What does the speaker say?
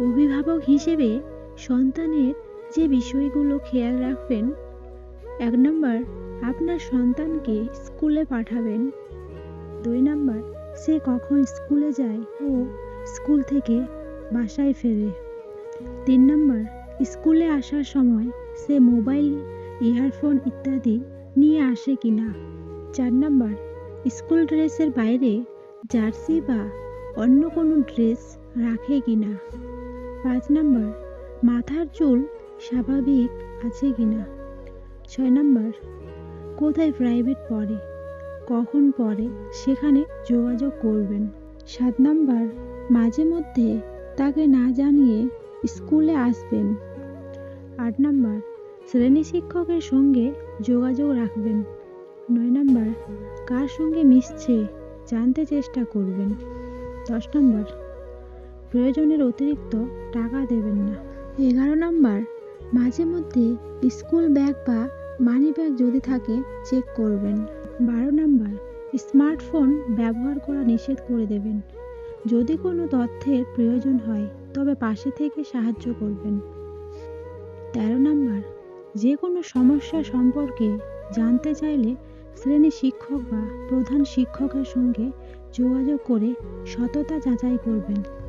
অভিভাবক হিসেবে সন্তানের যে বিষয়গুলো খেয়াল রাখবেন, এক নম্বর, আপনার সন্তানকে স্কুলে পাঠাবেন। দুই নম্বর, সে কখন স্কুলে যায় ও স্কুল থেকে বাসায় ফেরে। তিন নম্বর, স্কুলে আসার সময় সে মোবাইল, ইয়ারফোন ইত্যাদি নিয়ে আসে কি না চার নম্বর, স্কুল ড্রেসের বাইরে জার্সি বা অন্য কোনো ড্রেস রাখে কিনা। পাঁচ নম্বর, মাথার চুল স্বাভাবিক আছে কিনা? ছয় নম্বর, কোথায় প্রাইভেট পড়ে? কখন পড়ে? সেখানে যোগাযোগ করবেন। সাত নম্বর, মাঝে মধ্যে তাকে না জানিয়ে স্কুলে আসবেন। আট নম্বর, শ্রেণি শিক্ষকের সঙ্গে যোগাযোগ রাখবেন। নয় নম্বর, কার সঙ্গে মিশছে জানতে চেষ্টা করবেন। দশ নম্বর প্রয়োজনের অতিরিক্ত টাকা দেবেন না। এগারো নম্বর, মাঝে মধ্যে স্কুল ব্যাগ বা মানি ব্যাগ যদি থাকে, চেক করবেন। বারো নম্বর, স্মার্টফোন ব্যবহার করা নিষেধ করে দেবেন। যদি কোনো তথ্যের প্রয়োজন হয়, তবে পাশে থেকে সাহায্য করবেন। তেরো নম্বর যে কোনো সমস্যা সম্পর্কে জানতে চাইলে শ্রেণি শিক্ষক বা প্রধান শিক্ষকের সঙ্গে যোগাযোগ করে সততা যাচাই করবেন।